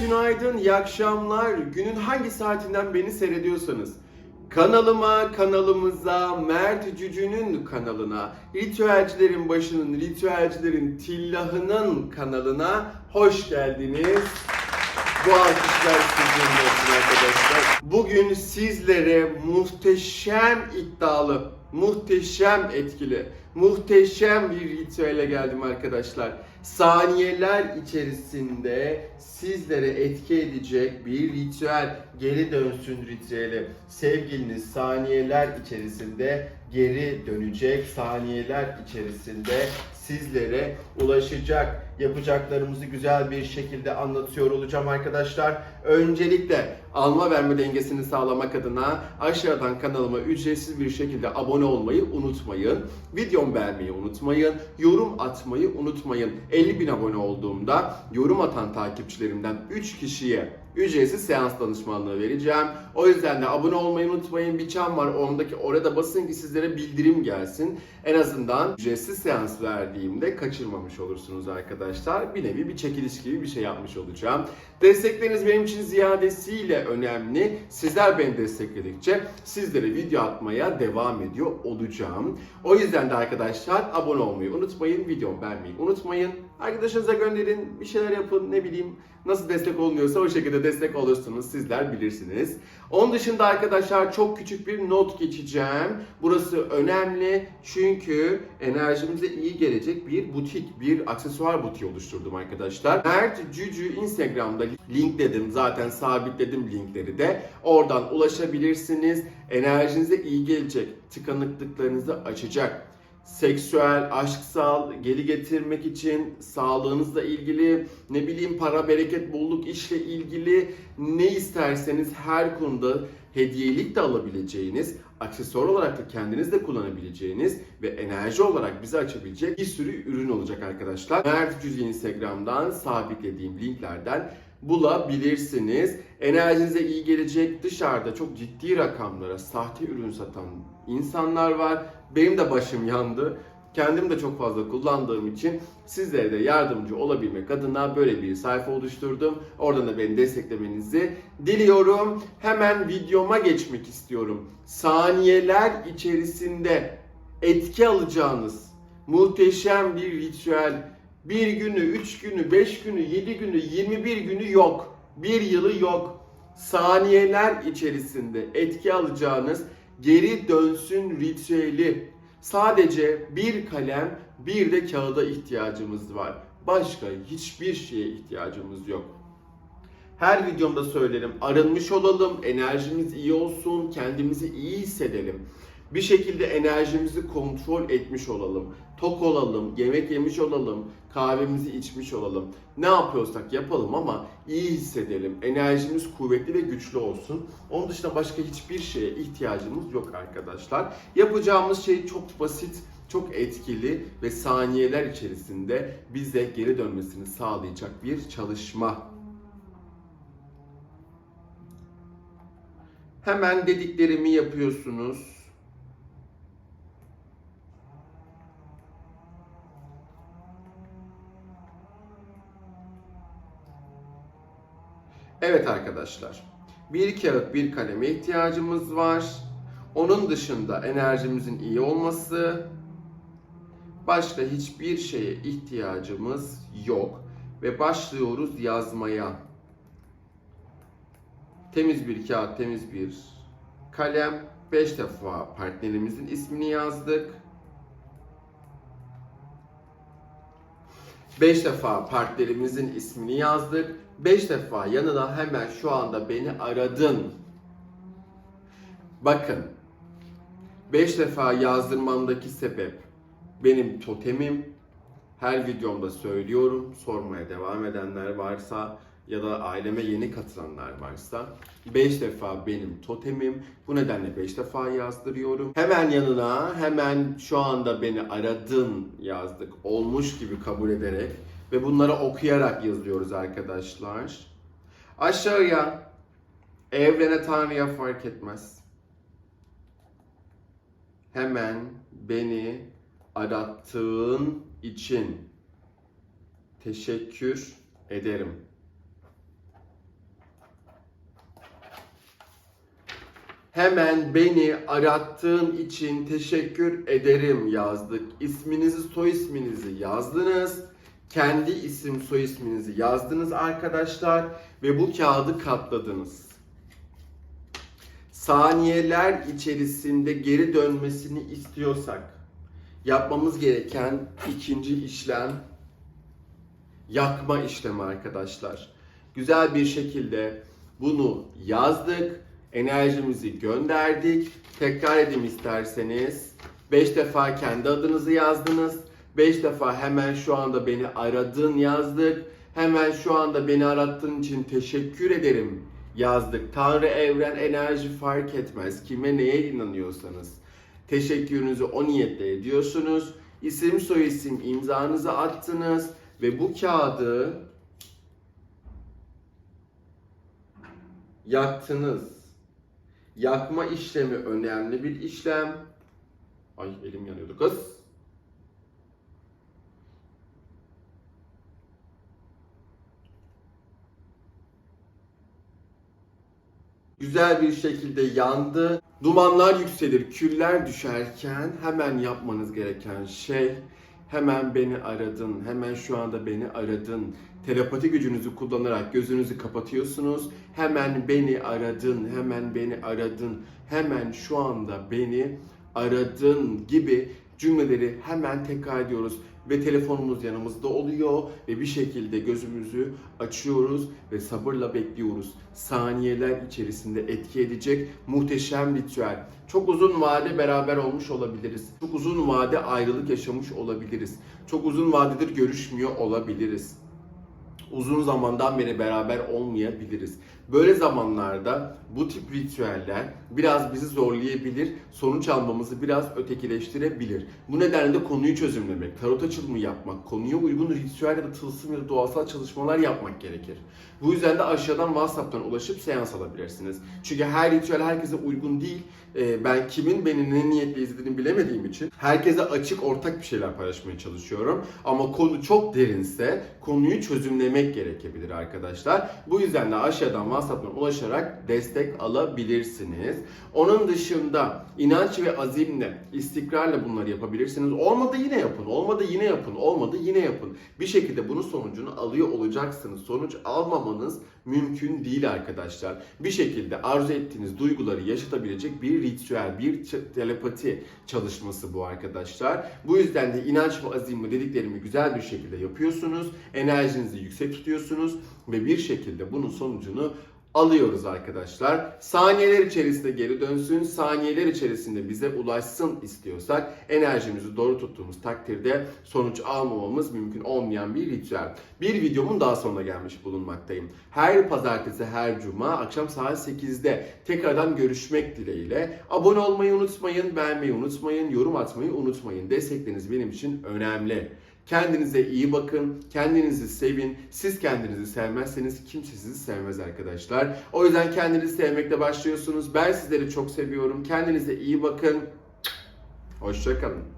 Günaydın, iyi akşamlar. Günün hangi saatinden beni seyrediyorsanız kanalıma, kanalımıza, Mert Cücü'nün kanalına, ritüelcilerin başının, ritüelcilerin tillahının kanalına hoş geldiniz. Bu alkışlar sizin olsun arkadaşlar. Bugün sizlere muhteşem iddialı, muhteşem etkili, muhteşem bir ritüele geldim arkadaşlar. Saniyeler içerisinde sizlere etki edecek bir ritüel. Geri dönsün ritüeli. Sevgiliniz saniyeler içerisinde geri dönecek. Saniyeler içerisinde sizlere ulaşacak. Yapacaklarımızı güzel bir şekilde anlatıyor olacağım arkadaşlar. Öncelikle alma verme dengesini sağlamak adına aşağıdan kanalıma ücretsiz bir şekilde abone olmayı unutmayın. Videomu beğenmeyi unutmayın. Yorum atmayı unutmayın. 50 bin abone olduğumda yorum atan takipçilerimden 3 kişiye ücretsiz seans danışmanlığı vereceğim. O yüzden de abone olmayı unutmayın. Bir çan var ondaki orada basın ki sizlere bildirim gelsin. En azından ücretsiz seans verdiğimde kaçırmamış olursunuz arkadaşlar. Bir nevi bir çekiliş gibi bir şey yapmış olacağım. Destekleriniz benim için ziyadesiyle önemli. Sizler beni destekledikçe sizlere video atmaya devam ediyor olacağım. O yüzden de arkadaşlar abone olmayı unutmayın. Videomu beğenmeyi unutmayın. Arkadaşınıza gönderin. Bir şeyler yapın. Ne bileyim nasıl destek olunuyorsa o şekilde destek olursunuz. Sizler bilirsiniz. Onun dışında arkadaşlar çok küçük bir not geçeceğim. Burası önemli çünkü enerjimize iyi gelecek bir butik, bir aksesuar butiği oluşturdum arkadaşlar. Mert Cücü Instagram'da linkledim. Zaten sabitledim linkleri de. Oradan ulaşabilirsiniz. Enerjinize iyi gelecek. Tıkanıklıklarınızı açacak seksüel, aşksal, geri getirmek için sağlığınızla ilgili, ne bileyim para, bereket, bolluk, işle ilgili ne isterseniz her konuda hediyelik de alabileceğiniz, aksesuar olarak da kendiniz de kullanabileceğiniz ve enerji olarak bizi açabilecek bir sürü ürün olacak arkadaşlar. Mert Cüzi Instagram'dan sabitlediğim linklerden bulabilirsiniz. Enerjinize iyi gelecek dışarıda çok ciddi rakamlara sahte ürün satan insanlar var. Benim de başım yandı. Kendim de çok fazla kullandığım için sizlere de yardımcı olabilmek adına böyle bir sayfa oluşturdum. Oradan da beni desteklemenizi diliyorum. Hemen videoma geçmek istiyorum. Saniyeler içerisinde etki alacağınız muhteşem bir ritüel. Bir günü, üç günü, beş günü, yedi günü, 21 günü yok. Bir yılı yok. Saniyeler içerisinde etki alacağınız geri dönsün ritüeli. Sadece bir kalem, bir de kağıda ihtiyacımız var. Başka hiçbir şeye ihtiyacımız yok. Her videomda söylerim arınmış olalım, enerjimiz iyi olsun, kendimizi iyi hissedelim. Bir şekilde enerjimizi kontrol etmiş olalım. Tok olalım, yemek yemiş olalım, kahvemizi içmiş olalım. Ne yapıyorsak yapalım ama iyi hissedelim. Enerjimiz kuvvetli ve güçlü olsun. Onun dışında başka hiçbir şeye ihtiyacımız yok arkadaşlar. Yapacağımız şey çok basit, çok etkili ve saniyeler içerisinde bize geri dönmesini sağlayacak bir çalışma. Hemen dediklerimi yapıyorsunuz. Evet arkadaşlar. Bir kağıt, bir kaleme ihtiyacımız var. Onun dışında enerjimizin iyi olması, başka hiçbir şeye ihtiyacımız yok ve başlıyoruz yazmaya. Temiz bir kağıt, temiz bir kalem. 5 defa partnerimizin ismini yazdık. 5 defa partnerimizin ismini yazdık. 5 defa yanına hemen şu anda beni aradın. Bakın. 5 defa yazdırmamdaki sebep benim totemim. Her videomda söylüyorum. Sormaya devam edenler varsa ya da aileme yeni katılanlar varsa 5 defa benim totemim. Bu nedenle 5 defa yazdırıyorum. Hemen yanına hemen şu anda beni aradın yazdık. Olmuş gibi kabul ederek ve bunları okuyarak yazıyoruz arkadaşlar. Aşağıya evrene tanrıya fark etmez. Hemen beni arattığın için teşekkür ederim. Hemen beni arattığın için teşekkür ederim yazdık. İsminizi, soy isminizi yazdınız. Kendi isim, soy isminizi yazdınız arkadaşlar ve bu kağıdı katladınız. Saniyeler içerisinde geri dönmesini istiyorsak yapmamız gereken ikinci işlem yakma işlemi arkadaşlar. Güzel bir şekilde bunu yazdık, enerjimizi gönderdik. Tekrar edeyim isterseniz. 5 defa kendi adınızı yazdınız. 5 defa hemen şu anda beni aradın yazdık. Hemen şu anda beni arattığın için teşekkür ederim yazdık. Tanrı, evren, enerji fark etmez. Kime neye inanıyorsanız. Teşekkürünüzü o niyetle ediyorsunuz. İsim soy isim imzanızı attınız ve bu kağıdı yaktınız. Yakma işlemi önemli bir işlem. Ay elim yanıyordu kız. Güzel bir şekilde yandı. Dumanlar yükselir, küller düşerken hemen yapmanız gereken şey hemen beni aradın, hemen şu anda beni aradın. Telepati gücünüzü kullanarak gözünüzü kapatıyorsunuz. Hemen beni aradın, hemen beni aradın, hemen şu anda beni aradın gibi cümleleri hemen tekrar ediyoruz ve telefonumuz yanımızda oluyor ve bir şekilde gözümüzü açıyoruz ve sabırla bekliyoruz. Saniyeler içerisinde etki edecek muhteşem ritüel. Çok uzun vade beraber olmuş olabiliriz. Çok uzun vade ayrılık yaşamış olabiliriz. Çok uzun vadedir görüşmüyor olabiliriz uzun zamandan beri beraber olmayabiliriz. Böyle zamanlarda bu tip ritüeller biraz bizi zorlayabilir, sonuç almamızı biraz ötekileştirebilir. Bu nedenle de konuyu çözümlemek, tarot açılımı yapmak, konuya uygun ritüel ya da tılsım ya da doğasal çalışmalar yapmak gerekir. Bu yüzden de aşağıdan WhatsApp'tan ulaşıp seans alabilirsiniz. Çünkü her ritüel herkese uygun değil. Ee, Ben kimin beni ne niyetle izlediğini bilemediğim için herkese açık ortak bir şeyler paylaşmaya çalışıyorum. Ama konu çok derinse konuyu çözümlemek gerekebilir arkadaşlar. Bu yüzden de aşağıdan WhatsApp'tan ulaşarak destek alabilirsiniz. Onun dışında inanç ve azimle, istikrarla bunları yapabilirsiniz. Olmadı yine yapın, olmadı yine yapın, olmadı yine yapın. Bir şekilde bunun sonucunu alıyor olacaksınız. Sonuç almamanız mümkün değil arkadaşlar. Bir şekilde arzu ettiğiniz duyguları yaşatabilecek bir ritüel, bir telepati çalışması bu arkadaşlar. Bu yüzden de inanç ve azimle dediklerimi güzel bir şekilde yapıyorsunuz. Enerjinizi yüksek tutuyorsunuz ve bir şekilde bunun sonucunu alıyoruz arkadaşlar. Saniyeler içerisinde geri dönsün, saniyeler içerisinde bize ulaşsın istiyorsak enerjimizi doğru tuttuğumuz takdirde sonuç almamamız mümkün olmayan bir ritüel. Bir videomun daha sonuna gelmiş bulunmaktayım. Her pazartesi, her cuma akşam saat 8'de tekrardan görüşmek dileğiyle. Abone olmayı unutmayın, beğenmeyi unutmayın, yorum atmayı unutmayın. Destekleriniz benim için önemli. Kendinize iyi bakın, kendinizi sevin. Siz kendinizi sevmezseniz kimse sizi sevmez arkadaşlar. O yüzden kendinizi sevmekle başlıyorsunuz. Ben sizleri çok seviyorum. Kendinize iyi bakın. Hoşçakalın.